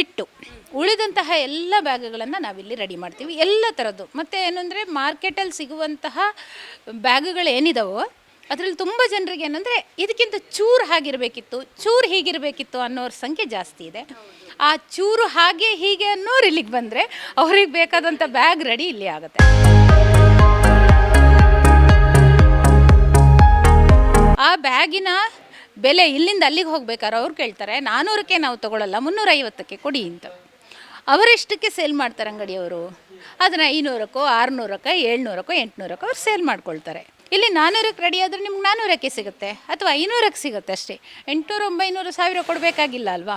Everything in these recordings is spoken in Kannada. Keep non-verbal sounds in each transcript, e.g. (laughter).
ಬಿಟ್ಟು ಉಳಿದಂತಹ ಎಲ್ಲ ಬ್ಯಾಗ್ಗಳನ್ನು ನಾವಿಲ್ಲಿ ರೆಡಿ ಮಾಡ್ತೀವಿ. ಎಲ್ಲ ಥರದ್ದು ಮತ್ತು ಏನಂದರೆ ಮಾರ್ಕೆಟಲ್ಲಿ ಸಿಗುವಂತಹ ಬ್ಯಾಗುಗಳು ಏನಿದಾವೋ ಅದರಲ್ಲಿ ತುಂಬ ಜನರಿಗೆ ಏನಂದರೆ ಇದಕ್ಕಿಂತ ಚೂರು ಹಾಗಿರಬೇಕಿತ್ತು. ಚೂರು ಹೀಗಿರಬೇಕಿತ್ತು ಅನ್ನೋರ ಸಂಖ್ಯೆ ಜಾಸ್ತಿ ಇದೆ. ಆ ಚೂರು ಹಾಗೆ ಹೀಗೆ ಅನ್ನೋರು ಇಲ್ಲಿಗೆ ಬಂದರೆ ಅವ್ರಿಗೆ ಬೇಕಾದಂಥ ಬ್ಯಾಗ್ ರೆಡಿ ಇಲ್ಲಿ ಆಗುತ್ತೆ. ಆ ಬ್ಯಾಗಿನ ಬೆಲೆ ಇಲ್ಲಿಂದ ಅಲ್ಲಿಗೆ ಹೋಗ್ಬೇಕಾದ್ರೆ ಅವ್ರು ಕೇಳ್ತಾರೆ ನಾನ್ನೂರಕ್ಕೆ ನಾವು ತಗೊಳ್ಳಲ್ಲ ಮುನ್ನೂರೈವತ್ತಕ್ಕೆ ಕೊಡಿ ಅಂತ. ಅವರೆಷ್ಟಕ್ಕೆ ಸೇಲ್ ಮಾಡ್ತಾರೆ ಅಂಗಡಿಯವರು ಅದನ್ನು ಐನೂರಕ್ಕೋ, ಆರುನೂರಕ್ಕೋ, ಏಳ್ನೂರಕ್ಕೋ, ಎಂಟುನೂರಕ್ಕೋ ಅವ್ರು ಸೇಲ್ ಮಾಡ್ಕೊಳ್ತಾರೆ. ಇಲ್ಲಿ ನಾನ್ನೂರಕ್ಕೆ ರೆಡಿ ಆದರೆ ನಿಮ್ಗೆ ನಾನ್ನೂರಕ್ಕೆ ಸಿಗುತ್ತೆ, ಅಥವಾ ಐನೂರಕ್ಕೆ ಸಿಗುತ್ತೆ ಅಷ್ಟೇ. ಎಂಟುನೂರು, ಒಂಬೈನೂರು ಸಾವಿರ ಕೊಡಬೇಕಾಗಿಲ್ಲ ಅಲ್ವಾ?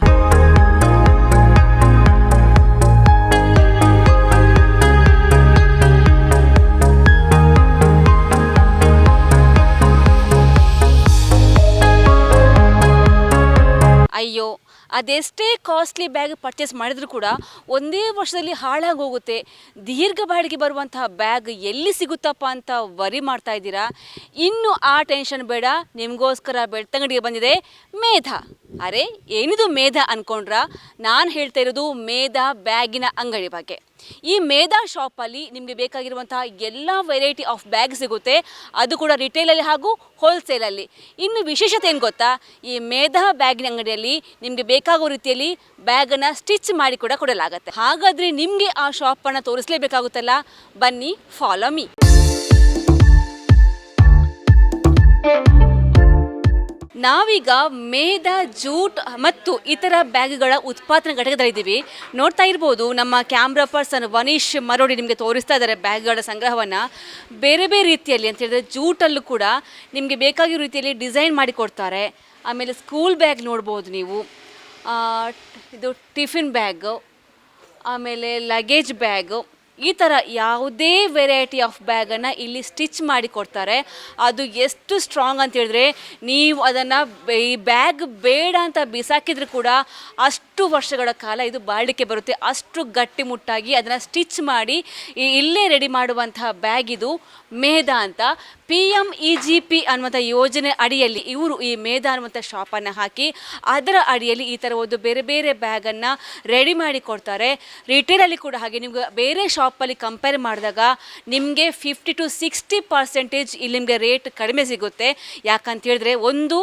ಅಯ್ಯೋ, ಅದೆಷ್ಟೇ ಕಾಸ್ಟ್ಲಿ ಬ್ಯಾಗ್ ಪರ್ಚೇಸ್ ಮಾಡಿದರೂ ಕೂಡ ಒಂದೇ ವರ್ಷದಲ್ಲಿ ಹಾಳಾಗಿ ಹೋಗುತ್ತೆ ದೀರ್ಘ ಬಾಡಿಗೆ ಬರುವಂತಹ ಬ್ಯಾಗ್ ಎಲ್ಲಿ ಸಿಗುತ್ತಪ್ಪ ಅಂತ ವರಿ ಮಾಡ್ತಾ ಇದ್ದೀರಾ? ಇನ್ನು ಆ ಟೆನ್ಷನ್ ಬೇಡ, ನಿಮಗೋಸ್ಕರ ಬೆಳ್ತಂಗಡಿಗೆ ಬಂದಿದೆ ಮೇಧ. ಅರೆ, ಏನಿದು ಮೇಧ ಅನ್ಕೊಂಡ್ರ? ನಾನು ಹೇಳ್ತಾ ಇರೋದು ಮೇಧ ಬ್ಯಾಗಿನ ಅಂಗಡಿ ಬಗ್ಗೆ. ಈ ಮೇಧಾ ಶಾಪಲ್ಲಿ ನಿಮಗೆ ಬೇಕಾಗಿರುವಂತಹ ಎಲ್ಲ ವೆರೈಟಿ ಆಫ್ ಬ್ಯಾಗ್ ಸಿಗುತ್ತೆ. ಅದು ಕೂಡ ರಿಟೇಲಲ್ಲಿ ಹಾಗೂ ಹೋಲ್ಸೇಲಲ್ಲಿ ಇನ್ನು ವಿಶೇಷತೆ ಏನು ಗೊತ್ತಾ? ಈ ಮೇಧಾ ಬ್ಯಾಗಿನ ಅಂಗಡಿಯಲ್ಲಿ ನಿಮಗೆ ಬೇಕಾಗುವ ರೀತಿಯಲ್ಲಿ ಬ್ಯಾಗನ್ನು ಸ್ಟಿಚ್ ಮಾಡಿ ಕೂಡ ಕೊಡಲಾಗುತ್ತೆ. ಹಾಗಾದರೆ ನಿಮಗೆ ಆ ಶಾಪನ್ನು ತೋರಿಸಲೇಬೇಕಾಗುತ್ತಲ್ಲ? ಬನ್ನಿ ಫಾಲೋ ಮೀ ನಾವೀಗ ಮೇದ, ಜೂಟ್ ಮತ್ತು ಇತರ ಬ್ಯಾಗ್ಗಳ ಉತ್ಪಾದನಾ ಘಟಕದಲ್ಲಿದ್ದೀವಿ ನೋಡ್ತಾ ಇರ್ಬೋದು, ನಮ್ಮ ಕ್ಯಾಮ್ರಾ ಪರ್ಸನ್ ವನೀಶ್ ಮರೋಡಿ ನಿಮಗೆ ತೋರಿಸ್ತಾ ಇದ್ದಾರೆ ಬ್ಯಾಗ್ಗಳ ಸಂಗ್ರಹವನ್ನು. ಬೇರೆ ಬೇರೆ ರೀತಿಯಲ್ಲಿ ಅಂತ ಹೇಳಿದ್ರೆ ಜೂಟಲ್ಲೂ ಕೂಡ ನಿಮಗೆ ಬೇಕಾಗಿರೋ ರೀತಿಯಲ್ಲಿ ಡಿಸೈನ್ ಮಾಡಿ ಕೊಡ್ತಾರೆ. ಆಮೇಲೆ ಸ್ಕೂಲ್ ಬ್ಯಾಗ್ ನೋಡ್ಬೋದು ನೀವು. ಇದು ಟಿಫಿನ್ ಬ್ಯಾಗು, ಆಮೇಲೆ ಲಗೇಜ್ ಬ್ಯಾಗ್ ಈ ಥರ ಯಾವುದೇ ವೆರೈಟಿ ಆಫ್ ಬ್ಯಾಗನ್ನು ಇಲ್ಲಿ ಸ್ಟಿಚ್ ಮಾಡಿ ಕೊಡ್ತಾರೆ. ಅದು ಎಷ್ಟು ಸ್ಟ್ರಾಂಗ್ ಅಂತ ಹೇಳಿದ್ರೆ ನೀವು ಅದನ್ನು ಈ ಬ್ಯಾಗ್ ಬೇಡ ಅಂತ ಬಿಸಾಕಿದ್ರು ಕೂಡ ಅಷ್ಟು ವರ್ಷಗಳ ಕಾಲ ಇದು ಬಾಳಿಕೆ ಬರುತ್ತೆ. ಅಷ್ಟು ಗಟ್ಟಿಮುಟ್ಟಾಗಿ ಅದನ್ನು ಸ್ಟಿಚ್ ಮಾಡಿ ಇಲ್ಲೇ ರೆಡಿ ಮಾಡುವಂತಹ ಬ್ಯಾಗ್ ಇದು ಮೇಧ ಅಂತ. P M E G P ಅನ್ನುವಂಥ ಯೋಜನೆ ಅಡಿಯಲ್ಲಿ ಇವರು ಈ ಮೇಧ ಅನ್ನುವಂಥ ಶಾಪನ್ನು ಹಾಕಿ ಅದರ ಅಡಿಯಲ್ಲಿ ಈ ಥರ ಒಂದು ಬೇರೆ ಬೇರೆ ಬ್ಯಾಗನ್ನು ರೆಡಿ ಮಾಡಿ ಕೊಡ್ತಾರೆ. ರಿಟೇಲಲ್ಲಿ ಕೂಡ ಹಾಗೆ ನಿಮ್ಗೆ ಬೇರೆ ಶಾಪಲ್ಲಿ ಕಂಪೇರ್ ಮಾಡಿದಾಗ ನಿಮಗೆ ಫಿಫ್ಟಿ ಟು ಸಿಕ್ಸ್ಟಿ ಪರ್ಸೆಂಟೇಜ್ ಇಲ್ಲಿ ನಿಮಗೆ ರೇಟ್ ಕಡಿಮೆ ಸಿಗುತ್ತೆ. ಯಾಕಂತ ಹೇಳಿದ್ರೆ ಒಂದು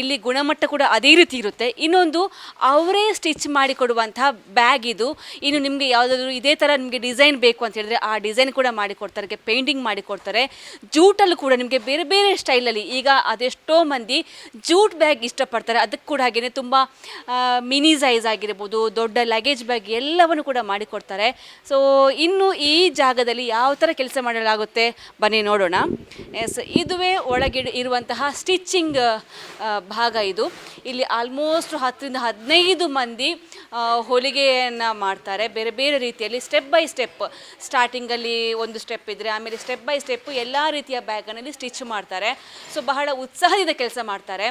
ಇಲ್ಲಿ ಗುಣಮಟ್ಟ ಕೂಡ ಅದೇ ರೀತಿ ಇರುತ್ತೆ. ಇನ್ನೊಂದು, ಅವರೇ ಸ್ಟಿಚ್ ಮಾಡಿ ಕೊಡುವಂತಹ ಬ್ಯಾಗ್ ಇದು. ಇನ್ನು ನಿಮಗೆ ಯಾವುದಾದ್ರೂ ಇದೇ ಥರ ನಿಮಗೆ ಡಿಸೈನ್ ಬೇಕು ಅಂತ ಹೇಳಿದ್ರೆ ಆ ಡಿಸೈನ್ ಕೂಡ ಮಾಡಿಕೊಡ್ತಾರೆ ಪೇಂಟಿಂಗ್ ಮಾಡಿ ಕೊಡ್ತಾರೆ. ಜೂಟಲ್ಲೂ ಕೂಡ ನಿಮಗೆ ಬೇರೆ ಬೇರೆ ಸ್ಟೈಲಲ್ಲಿ ಈಗ ಅದೆಷ್ಟೋ ಮಂದಿ ಜೂಟ್ ಬ್ಯಾಗ್ ಇಷ್ಟಪಡ್ತಾರೆ. ಅದಕ್ಕೆ ಕೂಡ ಹಾಗೆಯೇ ತುಂಬ ಮಿನಿ ಸೈಜ್ ಆಗಿರ್ಬೋದು, ದೊಡ್ಡ ಲಗೇಜ್ ಬ್ಯಾಗ್ ಎಲ್ಲವನ್ನು ಕೂಡ ಮಾಡಿಕೊಡ್ತಾರೆ. ಸೊ ಇನ್ನು ಈ ಜಾಗದಲ್ಲಿ ಯಾವ ಥರ ಕೆಲಸ ಮಾಡಲಾಗುತ್ತೆ ಬನ್ನಿ ನೋಡೋಣ. ಎಸ್ ಇದುವೇ ಒಳಗೆ ಇರುವಂತಹ ಸ್ಟಿಚ್ಚಿಂಗ್ ಭಾಗ ಇದು. ಇಲ್ಲಿ ಆಲ್ಮೋಸ್ಟ್ ಹತ್ತರಿಂದ ಹದಿನೈದು ಮಂದಿ ಹೊಲಿಗೆಯನ್ನು ಮಾಡ್ತಾರೆ. ಬೇರೆ ಬೇರೆ ರೀತಿಯಲ್ಲಿ ಸ್ಟೆಪ್ ಬೈ ಸ್ಟೆಪ್ ಸ್ಟಾರ್ಟಿಂಗಲ್ಲಿ ಒಂದು ಸ್ಟೆಪ್ ಇದ್ದರೆ ಆಮೇಲೆ ಸ್ಟೆಪ್ ಬೈ ಸ್ಟೆಪ್ ಎಲ್ಲ ರೀತಿಯ ಬ್ಯಾಗನ್ನಲ್ಲಿ ಸ್ಟಿಚ್ ಮಾಡ್ತಾರೆ. ಸೊ ಬಹಳ ಉತ್ಸಾಹದಿಂದ ಕೆಲಸ ಮಾಡ್ತಾರೆ.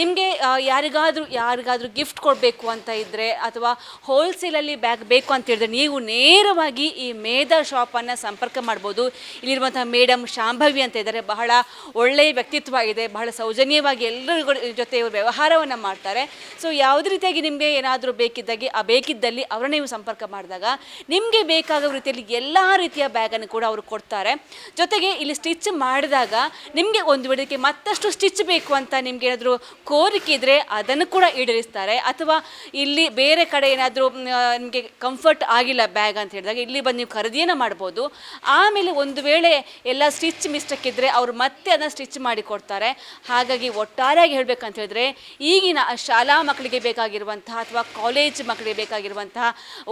ನಿಮಗೆ ಯಾರಿಗಾದರೂ ಯಾರಿಗಾದರೂ ಗಿಫ್ಟ್ ಕೊಡಬೇಕು ಅಂತ ಇದ್ದರೆ ಅಥವಾ ಹೋಲ್ಸೇಲಲ್ಲಿ ಬ್ಯಾಗ್ ಬೇಕು ಅಂತ ಹೇಳಿದ್ರೆ ನೀವು ನೇರವಾಗಿ ಈ ಮೇಧ ಶಾಪನ್ನು ಸಂಪರ್ಕ ಮಾಡ್ಬೋದು. ಇಲ್ಲಿರುವಂಥ ಮೇಡಮ್ ಶಾಂಭವಿ ಅಂತ ಇದ್ದಾರೆ. ಬಹಳ ಒಳ್ಳೆಯ ವ್ಯಕ್ತಿತ್ವ ಇದೆ. ಬಹಳ ಸೌಜನ್ಯವಾಗಿ ಎಲ್ಲರಿಗೂ ಜೊತೆ ಇವರು ವ್ಯವಹಾರವನ್ನು ಮಾಡ್ತಾರೆ. ಸೊ ಯಾವುದೇ ರೀತಿಯಾಗಿ ನಿಮಗೆ ಏನಾದರೂ ಬೇಕಿದ್ದಾಗೆ, ಆ ಬೇಕಿದ್ದಲ್ಲಿ ಅವರನ್ನ ನೀವು ಸಂಪರ್ಕ ಮಾಡಿದಾಗ ನಿಮಗೆ ಬೇಕಾಗೋ ರೀತಿಯಲ್ಲಿ ಎಲ್ಲ ರೀತಿಯ ಬ್ಯಾಗನ್ನು ಕೂಡ ಅವರು ಕೊಡ್ತಾರೆ. ಜೊತೆಗೆ ಇಲ್ಲಿ ಸ್ಟಿಚ್ ಮಾಡಿದಾಗ ನಿಮಗೆ ಒಂದು ವೇಳೆಗೆ ಮತ್ತಷ್ಟು ಸ್ಟಿಚ್ ಬೇಕು ಅಂತ ನಿಮ್ಗೆ ಏನಾದರೂ ಕೋರಿಕೆ ಇದ್ದರೆ ಅದನ್ನು ಕೂಡ ಈಡೇರಿಸ್ತಾರೆ. ಅಥವಾ ಇಲ್ಲಿ ಬೇರೆ ಕಡೆ ಏನಾದರೂ ನಿಮಗೆ ಕಂಫರ್ಟ್ ಆಗಿಲ್ಲ ಬ್ಯಾಗ್ ಅಂತ ಹೇಳಿದಾಗ ಇಲ್ಲಿ ಬಂದು ನೀವು ಖರೀದಿಯನ್ನು ಮಾಡ್ಬೋದು. ಆಮೇಲೆ ಒಂದು ವೇಳೆ ಎಲ್ಲ ಸ್ಟಿಚ್ ಮಿಸ್ಟೇಕ್ ಇದ್ದರೆ ಅವರು ಮತ್ತೆ ಅದನ್ನು ಸ್ಟಿಚ್ ಮಾಡಿ ಕೊಡ್ತಾರೆ. ಹಾಗಾಗಿ ಒಟ್ಟಾರೆಯಾಗಿ ಹೇಳಬೇಕಂತ ಹೇಳಿದ್ರೆ ಈಗಿನ ಶಾಲಾ ಮಕ್ಕಳಿಗೆ ಬೇಕಾಗಿರುವಂತಹ ಅಥವಾ ಕಾಲೇಜ್ ಮಕ್ಕಳಿಗೆ ಬೇಕಾಗಿರುವಂತಹ,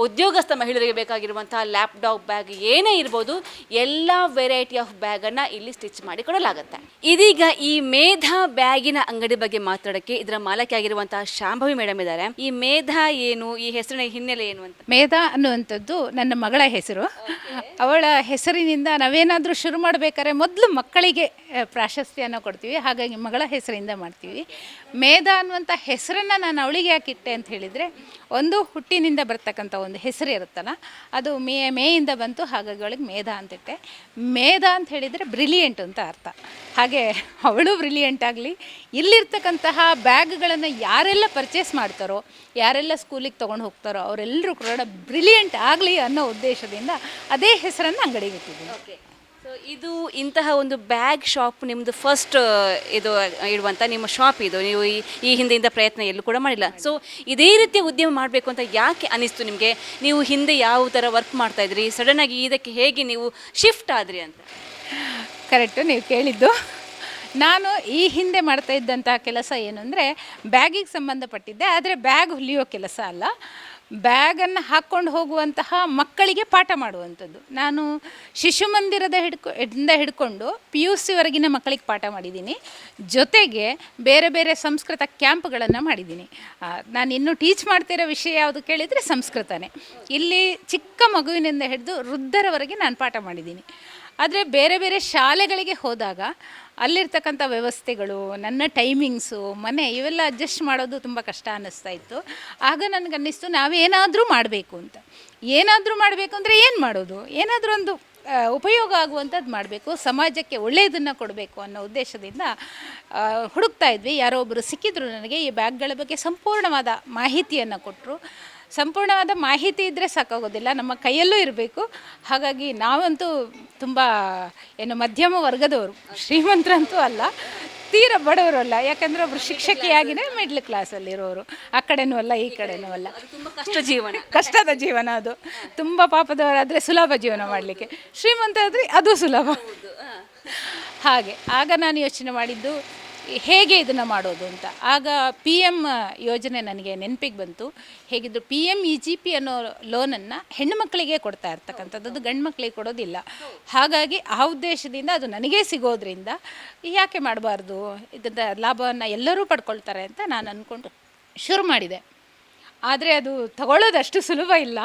ಉದ್ಯೋಗಸ್ಥ ಮಹಿಳೆಯರಿಗೆ ಬೇಕಾಗಿರುವಂತಹ ಲ್ಯಾಪ್ಟಾಪ್ ಬ್ಯಾಗ್ ಏನೇ ಇರ್ಬೋದು, ಎಲ್ಲ ವೆರೈಟಿ ಆಫ್ ಬ್ಯಾಗನ್ನು ಇಲ್ಲಿ ಸ್ಟಿಚ್ ಮಾಡಿ ಕೊಡಲಾಗುತ್ತೆ ಇದೀಗ ಈ ಮೇಧ ಬ್ಯಾಗಿನ ಅಂಗಡಿ ಬಗ್ಗೆ ಮಾತಾಡಕ್ಕೆ ಇದರ ಮಾಲಕಿ ಆಗಿರುವಂತಹ ಶಾಂಭವಿ ಮೇಡಮ್ ಇದ್ದಾರೆ. ಈ ಮೇಧ ಏನು ಈ ಹೆಸರಿನ ಹಿನ್ನೆಲೆ ಏನು ಅಂತ? ಮೇಧಾ ಅನ್ನುವಂಥದ್ದು ನನ್ನ ಮಗಳ ಹೆಸರು. ಅವಳ ಹೆಸರಿನಿಂದ ನಾವೇನಾದರೂ ಶುರು ಮಾಡಬೇಕಾದ್ರೆ ಮೊದಲು ಮಕ್ಕಳಿಗೆ ಪ್ರಾಶಸ್ತ್ಯನ ಕೊಡ್ತೀವಿ. ಹಾಗಾಗಿ ಮಗಳ ಹೆಸರಿಂದ ಮಾಡ್ತೀವಿ. ಮೇಧ ಅನ್ನುವಂಥ ಹೆಸರನ್ನು ನಾನು ಅವಳಿಗೆ ಯಾಕಿಟ್ಟೆ ಅಂತ ಹೇಳಿದರೆ, ಒಂದು ಹುಟ್ಟಿನಿಂದ ಬರ್ತಕ್ಕಂಥ ಒಂದು ಹೆಸರು ಇರುತ್ತಲ್ಲ, ಅದು ಮೇ, ಮೇಯಿಂದ ಬಂತು, ಹಾಗಾಗಿ ಅವಳಿಗೆ ಮೇಧ ಅಂತಿಟ್ಟೆ ಮೇಧ ಅಂತ ಹೇಳಿದರೆ ಬ್ರಿಲಿಯೆಂಟ್ ಅಂತ ಅರ್ಥ. ಹಾಗೆ ಅವಳು ಬ್ರಿಲಿಯೆಂಟ್ ಆಗಲಿ, ಇಲ್ಲಿರ್ತಕ್ಕಂತಹ ಬ್ಯಾಗ್ಗಳನ್ನು ಯಾರೆಲ್ಲ ಪರ್ಚೇಸ್ ಮಾಡ್ತಾರೋ, ಯಾರೆಲ್ಲ ಸ್ಕೂಲಿಗೆ ತೊಗೊಂಡು ಹೋಗ್ತಾರೋ, ಅವರೆಲ್ಲರೂ ಕೂಡ ಬ್ರಿಲಿಯೆಂಟ್ ಆಗಲಿ ಅನ್ನೋ ಉದ್ದೇಶದಿಂದ ಅದೇ ಹೆಸರನ್ನು ಅಂಗಡಿಗೆ ಇಟ್ಟಿದ್ದೀನಿ. ಇದು ಇಂತಹ ಒಂದು ಬ್ಯಾಗ್ ಶಾಪ್ ನಿಮ್ಮದು ಫಸ್ಟ್ ಇದು ಇಡುವಂಥ ನಿಮ್ಮ ಶಾಪ್ ಇದು. ನೀವು ಈ ಈ ಹಿಂದೆಯಿಂದ ಪ್ರಯತ್ನ ಎಲ್ಲೂ ಕೂಡ ಮಾಡಿಲ್ಲ. ಸೊ ಇದೇ ರೀತಿಯ ಉದ್ಯಮ ಮಾಡಬೇಕು ಅಂತ ಯಾಕೆ ಅನಿಸ್ತು ನಿಮಗೆ? ನೀವು ಹಿಂದೆ ಯಾವ ಥರ ವರ್ಕ್ ಮಾಡ್ತಾ ಇದ್ರಿ? ಆಗಿ ಇದಕ್ಕೆ ಹೇಗೆ ನೀವು ಶಿಫ್ಟ್ ಆದ್ರಿ ಅಂತ? ಕರೆಕ್ಟು ನೀವು ಕೇಳಿದ್ದು. ನಾನು ಈ ಹಿಂದೆ ಮಾಡ್ತಾ ಇದ್ದಂತಹ ಕೆಲಸ ಏನು ಅಂದರೆ, ಬ್ಯಾಗಿಗೆ ಸಂಬಂಧಪಟ್ಟಿದ್ದೆ, ಆದರೆ ಬ್ಯಾಗ್ ಹೊಲಿಯೋ ಕೆಲಸ ಅಲ್ಲ. ಬ್ಯಾಗನ್ನು ಹಾಕ್ಕೊಂಡು ಹೋಗುವಂತಹ ಮಕ್ಕಳಿಗೆ ಪಾಠ ಮಾಡುವಂಥದ್ದು. ನಾನು ಶಿಶು ಮಂದಿರದ ಹಿಡ್ಕೊ ಇಂದ ಹಿಡ್ಕೊಂಡು ಪಿ ಯು ಸಿವರೆಗಿನ ಮಕ್ಕಳಿಗೆ ಪಾಠ ಮಾಡಿದ್ದೀನಿ. ಜೊತೆಗೆ ಬೇರೆ ಬೇರೆ ಸಂಸ್ಕೃತ ಕ್ಯಾಂಪ್ಗಳನ್ನು ಮಾಡಿದ್ದೀನಿ. ನಾನು ಇನ್ನೂ ಟೀಚ್ ಮಾಡ್ತಿರೋ ವಿಷಯ ಯಾವುದು ಕೇಳಿದರೆ ಸಂಸ್ಕೃತನೇ. ಇಲ್ಲಿ ಚಿಕ್ಕ ಮಗುವಿನಿಂದ ಹಿಡಿದು ವೃದ್ಧರವರೆಗೆ ನಾನು ಪಾಠ ಮಾಡಿದ್ದೀನಿ. ಆದರೆ ಬೇರೆ ಬೇರೆ ಶಾಲೆಗಳಿಗೆ ಹೋದಾಗ ಅಲ್ಲಿರ್ತಕ್ಕಂಥ ವ್ಯವಸ್ಥೆಗಳು, ನನ್ನ ಟೈಮಿಂಗ್ಸು ಮನೆ ಇವೆಲ್ಲ ಅಡ್ಜಸ್ಟ್ ಮಾಡೋದು ತುಂಬ ಕಷ್ಟ ಅನ್ನಿಸ್ತಾ ಇತ್ತು. ಆಗ ನನಗನ್ನಿಸ್ತು, ನಾವೇನಾದರೂ ಮಾಡಬೇಕು ಅಂತ. ಏನಾದರೂ ಮಾಡಬೇಕು ಅಂದರೆ ಏನು ಮಾಡೋದು? ಏನಾದರೂ ಒಂದು ಉಪಯೋಗ ಆಗುವಂಥದ್ದು ಮಾಡಬೇಕು. ಸಮಾಜಕ್ಕೆ ಒಳ್ಳೆಯದನ್ನು ಕೊಡಬೇಕು ಅನ್ನೋ ಉದ್ದೇಶದಿಂದ ಹುಡುಕ್ತಾ ಇದ್ವಿ. ಯಾರೋ ಒಬ್ಬರು ಸಿಕ್ಕಿದ್ರು ನನಗೆ, ಈ ಬ್ಯಾಗ್ಗಳ ಬಗ್ಗೆ ಸಂಪೂರ್ಣವಾದ ಮಾಹಿತಿಯನ್ನು ಕೊಟ್ಟರು ಸಂಪೂರ್ಣವಾದ ಮಾಹಿತಿ ಇದ್ದರೆ ಸಾಕಾಗೋದಿಲ್ಲ ನಮ್ಮ ಕೈಯಲ್ಲೂ ಇರಬೇಕು. ಹಾಗಾಗಿ ನಾವಂತೂ ತುಂಬ ಏನು ಮಧ್ಯಮ ವರ್ಗದವರು ಶ್ರೀಮಂತರಂತೂ ಅಲ್ಲ ತೀರ ಬಡವರು ಅಲ್ಲ ಯಾಕಂದರೆ ಒಬ್ಬರು ಶಿಕ್ಷಕಿಯಾಗಿನೇ ಮಿಡ್ಲ್ ಕ್ಲಾಸಲ್ಲಿರೋರು ಆ ಕಡೆನೂ ಅಲ್ಲ ಈ ಕಡೆನೂ ಅಲ್ಲ. ತುಂಬ ಕಷ್ಟ ಜೀವನ. ಕಷ್ಟದ ಜೀವನ ಅದು. ತುಂಬ ಪಾಪದವರಾದರೆ ಸುಲಭ ಜೀವನ ಮಾಡಲಿಕ್ಕೆ. ಶ್ರೀಮಂತ ಆದರೆ ಅದು ಸುಲಭ. ಹಾಗೆ ಆಗ ನಾನು ಯೋಚನೆ ಮಾಡಿದ್ದು ಹೇಗೆ ಇದನ್ನು ಮಾಡೋದು ಅಂತ. ಆಗ ಪಿ ಎಂ ಯೋಜನೆ ನನಗೆ ನೆನಪಿಗೆ ಬಂತು. ಹೇಗಿದ್ರು P M E G P ಅನ್ನೋ ಲೋನನ್ನು ಹೆಣ್ಣು ಮಕ್ಕಳಿಗೆ ಕೊಡ್ತಾ ಇರ್ತಕ್ಕಂಥದ್ದು. ಗಂಡು ಮಕ್ಕಳಿಗೆ ಕೊಡೋದಿಲ್ಲ. ಹಾಗಾಗಿ ಆ ಉದ್ದೇಶದಿಂದ ಅದು ನನಗೇ ಸಿಗೋದ್ರಿಂದ ಯಾಕೆ ಮಾಡಬಾರ್ದು? ಇದರ ಲಾಭವನ್ನು ಎಲ್ಲರೂ ಪಡ್ಕೊಳ್ತಾರೆ ಅಂತ ನಾನು ಅಂದ್ಕೊಂಡು ಶುರು ಮಾಡಿದೆ. ಆದರೆ ಅದು ತಗೊಳ್ಳೋದಷ್ಟು ಸುಲಭ ಇಲ್ಲ.